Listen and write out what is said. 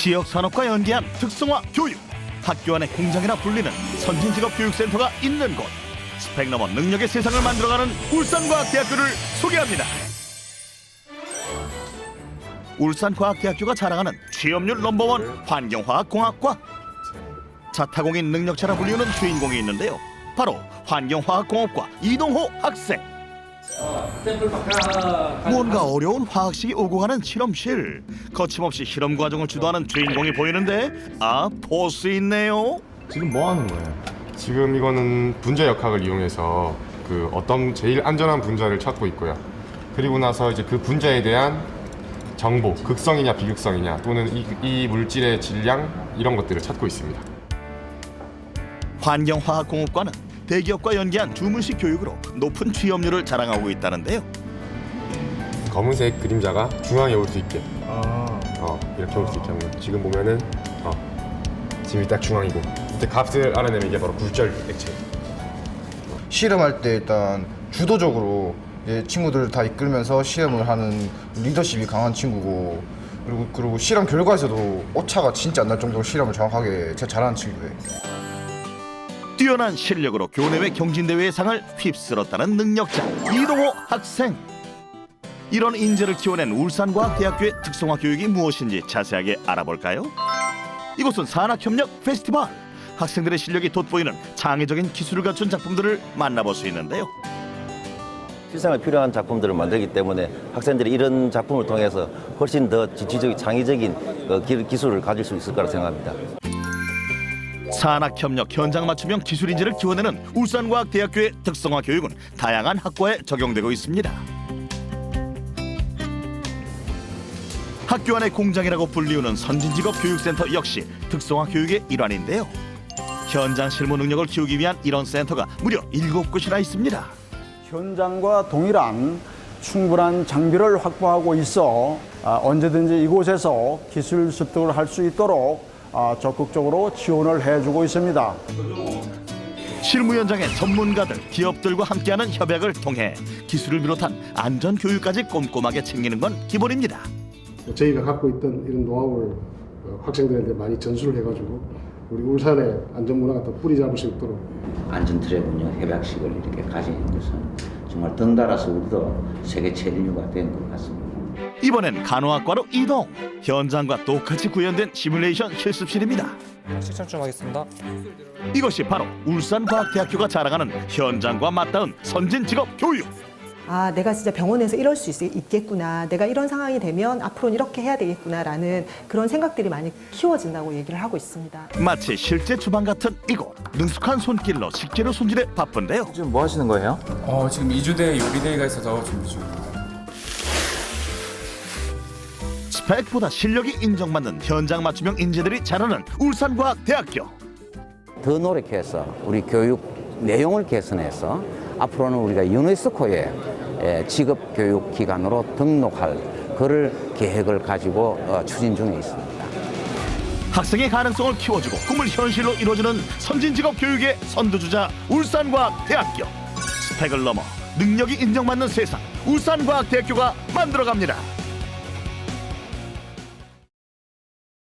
지역 산업과 연계한 특성화 교육. 학교 안의 공장이라 불리는 선진직업 교육센터가 있는 곳. 스펙 넘어 능력의 세상을 만들어가는 울산과학대학교를 소개합니다. 울산과학대학교가 자랑하는 취업률 넘버원 환경화학공학과. 자타공인 능력자라 불리우는 주인공이 있는데요. 바로 환경화학공업과 이동호 학생 무언가 어려운 화학식이 오고 가는 실험실 거침없이 실험 과정을 주도하는 주인공이 보이는데 아 포스 있네요 지금 뭐 하는 거예요? 지금 이거는 분자 역학을 이용해서 그 어떤 제일 안전한 분자를 찾고 있고요. 그리고 나서 이제 그 분자에 대한 정보, 극성이냐 비극성이냐 또는 이, 이 물질의 질량 이런 것들을 찾고 있습니다. 환경화학공업과는 대기업과 연계한 주문식 교육으로 높은 취업률을 자랑하고 있다는데요 검은색 그림자가 중앙에 올 수 있게 아, 어, 이렇게 올 수 있게 하면 지금 보면은 어, 지금 딱 중앙이고 이때 값을 알아내면 이게 바로 굴절 액체. 실험할 때 일단 주도적으로 이제 친구들을 다 이끌면서 실험을 하는 리더십이 강한 친구고 그리고 그리고 실험 결과에서도 오차가 진짜 안 날 정도로 실험을 정확하게 진짜 잘하는 친구예요. 뛰어난 실력으로 교내외 경진대회의 상을 휩쓸었다는 능력자 이동호 학생 이런 인재를 키워낸 울산과학 대학교의 특성화 교육이 무엇인지 자세하게 알아볼까요? 이곳은 산학협력 페스티벌 학생들의 실력이 돋보이는 창의적인 기술을 갖춘 작품들을 만나볼 수 있는데요 실생활 필요한 작품들을 만들기 때문에 학생들이 이런 작품을 통해서 훨씬 더 지적인 창의적인 어, 기- 기술을 가질 수 있을 거라 생각합니다. 산학협력 현장 맞춤형 기술 인재를 키워내는 울산과학대학교의 특성화 교육은 다양한 학과에 적용되고 있습니다. 학교 안의 공장이라고 불리우는 선진직업 교육센터 역시 특성화 교육의 일환인데요. 현장 실무 능력을 키우기 위한 이런 센터가 무려 일곱 곳이나 있습니다. 현장과 동일한 충분한 장비를 확보하고 있어 아, 언제든지 이곳에서 기술 습득을 할 수 있도록 아, 적극적으로 지원을 해주고 있습니다. 실무 현장의 전문가들, 기업들과 함께하는 협약을 통해 기술을 비롯한 안전 교육까지 꼼꼼하게 챙기는 건 기본입니다. 저희가 갖고 있던 이런 노하우를 어, 학생들한테 많이 전수를 해가지고 우리 울산의 안전 문화가 더 뿌리 잡을 수 있도록 안전 트랙은요 협약식을 이렇게 가지는 것은 정말 덩달아서 우리도 세계 최인류가 된 것 같습니다. 이번엔 간호학과로 이동. 현장과 똑같이 구현된 시뮬레이션 실습실입니다. 실천 좀 하겠습니다. 이것이 바로 울산과학대학교가 자랑하는 현장과 맞닿은 선진 직업 교육. 아, 내가 진짜 병원에서 이럴 수 있, 있겠구나. 내가 이런 상황이 되면 앞으로는 이렇게 해야 되겠구나라는 그런 생각들이 많이 키워진다고 얘기를 하고 있습니다. 마치 실제 주방 같은 이곳. 능숙한 손길로 식재료 손질에 바쁜데요. 지금 뭐 하시는 거예요? 어, 지금 2주대 요리대회가 있어서 준비 중입니다. 스펙보다 실력이 인정받는 현장 맞춤형 인재들이 자라는 울산과학대학교. 더 노력해서 우리 교육 내용을 개선해서 앞으로는 우리가 유네스코에 에, 직업 교육 기관으로 등록할 그를 계획을 가지고 어, 추진 중에 있습니다. 학생의 가능성을 키워주고 꿈을 현실로 이루어주는 선진 직업 교육의 선두주자 울산과학대학교 스펙을 넘어 능력이 인정받는 세상 울산과학대학교가 만들어갑니다.